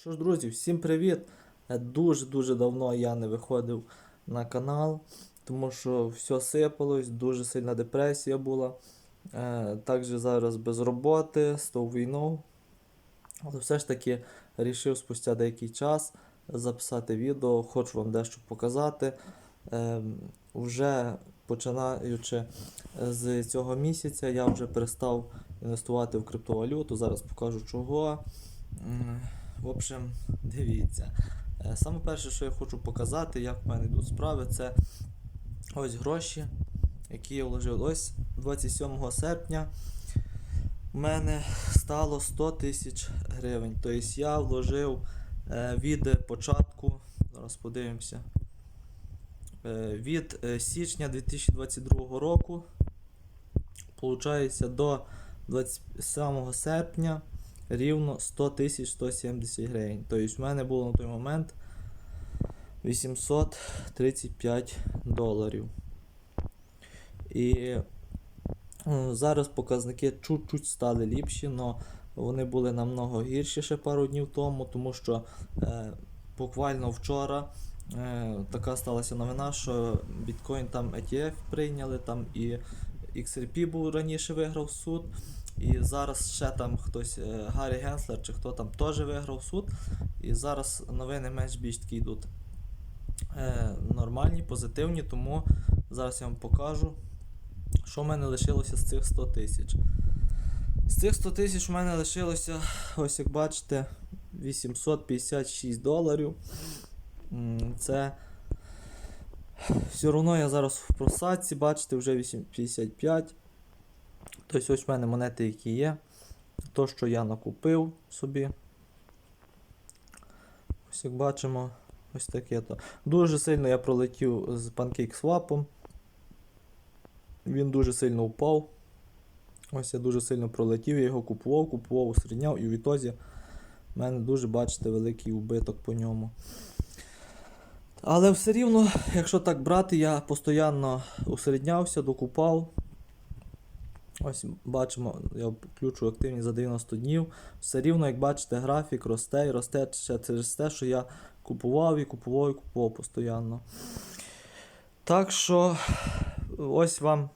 Що ж, друзі, всім привіт! Е, Дуже-дуже давно я не виходив на канал, тому що все сипалось, дуже сильна депресія була. Е, Також зараз без роботи, з тою війною. Але все ж таки вирішив спустя деякий час записати відео, хочу вам дещо показати. Е, Вже починаючи з цього місяця, я вже перестав інвестувати в криптовалюту. Зараз покажу чого. В общем, дивіться. Е, Саме перше, що я хочу показати, як в мене йдуть справи, це ось гроші, які я вложив. Ось 27 серпня в мене стало 100 тисяч гривень. Тобто я вложив е, від початку, зараз подивимося, е, від січня 2022 року, получається до 27 серпня рівно 100 тисяч 170 гривень. Тобто в мене було на той момент 835 доларів. І ну, зараз показники чуть-чуть стали ліпші, але вони були намного гірші ще пару днів тому, тому що е, буквально вчора е, така сталася новина, що біткоін там ETF прийняли, там і XRP був раніше виграв суд. І зараз ще там хтось, е, Гаррі Генслер чи хто там теж виграв суд. І зараз новини менш більш такі йдуть е, нормальні, позитивні, тому зараз я вам покажу, що в мене лишилося з цих 100 тисяч. З цих 100 тисяч в мене лишилося, ось як бачите, 856 доларів. Це все одно я зараз в просадці, бачите, вже 855. Тобто ось в мене монети, які є. То, що я накупив собі. Ось як бачимо, ось таке то. Дуже сильно я пролетів з PancakeSwap. Він дуже сильно впав. Ось я дуже сильно пролетів, я його купував, купував, усередняв, і в ітозі в мене дуже, бачите, великий убиток по ньому. Але все рівно, якщо так брати, я постійно усереднявся, докупав. Ось бачимо, я включу активність за 90 днів. Все рівно, як бачите, графік росте і росте через те, що я купував і купував і купував постійно. Так що, ось вам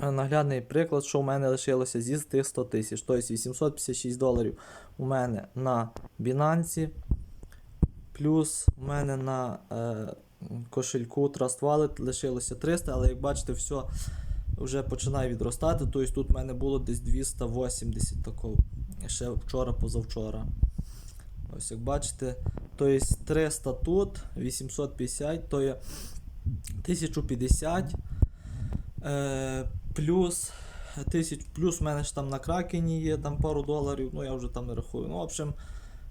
наглядний приклад, що у мене лишилося зі тих 100 тисяч. Тобто 856 доларів у мене на Binance, плюс у мене на е, кошельку Trust Wallet лишилося 300, але як бачите, все вже починає відростати. Тобто тут в мене було десь 280 такого. Ще вчора, позавчора. Ось як бачите, тобто 300 тут, 850, то є 1050. Е, плюс 1000, плюс в мене ж там на кракені є там пару доларів, ну я вже там не рахую. Ну, в общем,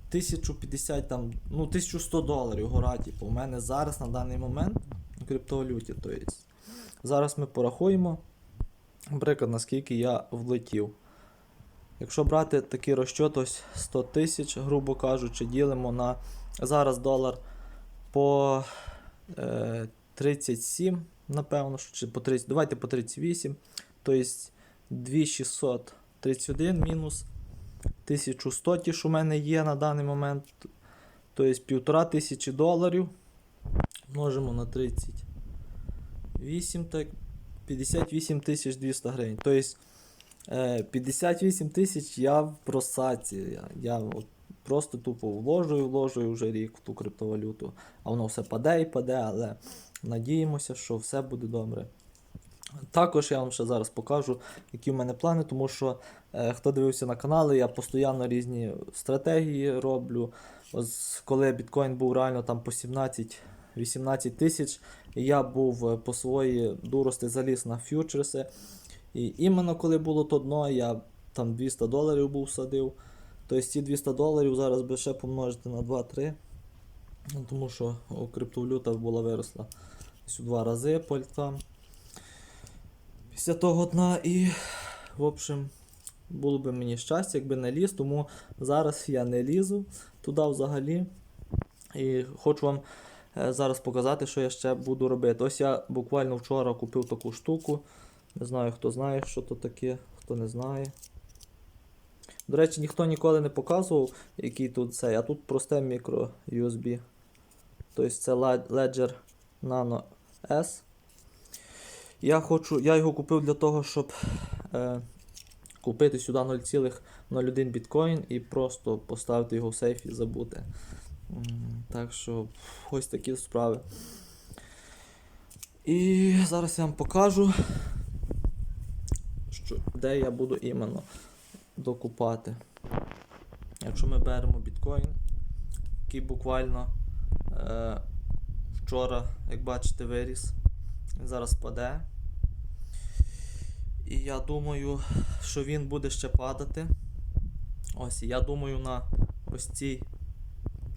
1050 там, ну 1100 доларів гора, типу, у мене зараз на даний момент в криптовалюті. Тобто, зараз ми порахуємо, наприклад, наскільки я влетів. Якщо брати такий розчет, ось 100 тисяч, грубо кажучи, ділимо на зараз долар по е, 37, напевно, чи по 30, давайте по 38, тобто 2631 мінус 1100 ті, що в мене є на даний момент, тобто 1500 доларів множимо на 38, так 58 200 гривень. Тобто е, 58 тисяч я в просаці. Я, я от просто тупо вложую, вложую вже рік в ту криптовалюту. А воно все паде і паде, але надіємося, що все буде добре. Також я вам ще зараз покажу, які в мене плани, тому що е, хто дивився на канали, я постійно різні стратегії роблю. Ось коли біткоін був реально там по 17-18 тисяч, я був е, по своїй дурості заліз на фьючерси. І іменно коли було то дно, я там 200 доларів був садив. Тобто ці 200 доларів зараз би ще помножити на 2-3. Ну, Тому що о, криптовалюта була виросла у два рази по альтам. Після того дна і, в общем, було би мені щастя, якби не ліз, тому зараз я не лізу туди взагалі. І хочу вам зараз показати, що я ще буду робити. Ось я буквально вчора купив таку штуку. Не знаю, хто знає, що то таке, хто не знає. До речі, ніхто ніколи не показував, який тут цей, а тут просте мікро USB. Тобто це Ledger Nano S. Я, хочу, я його купив для того, щоб е, купити сюди 0,01 біткоін і просто поставити його в сейф і забути. Так що ось такі справи. І зараз я вам покажу, що, де я буду іменно докупати. Якщо ми беремо біткоін, який буквально е, вчора, як бачите, виріс, він зараз паде. І я думаю, що він буде ще падати. Ось, я думаю на ось цій,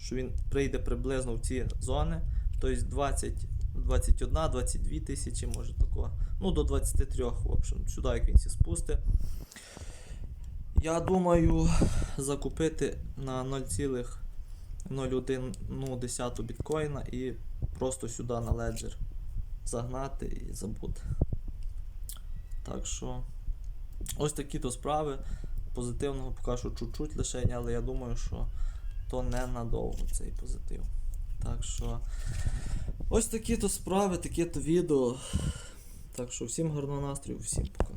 що він прийде приблизно в ці зони. Тобто 20, 21, 22 тисячі, може такого. Ну, до 23, в общем, сюди як він сі спустить. Я думаю закупити на 0,01 ну, біткоїна і просто сюди на Ledger загнати і забути. Так що ось такі то справи. Позитивного поки що чуть-чуть лише, але я думаю, що то ненадовго цей позитив. Так що ось такі то справи, таке то відео. Так що всім гарного настрою, всім пока.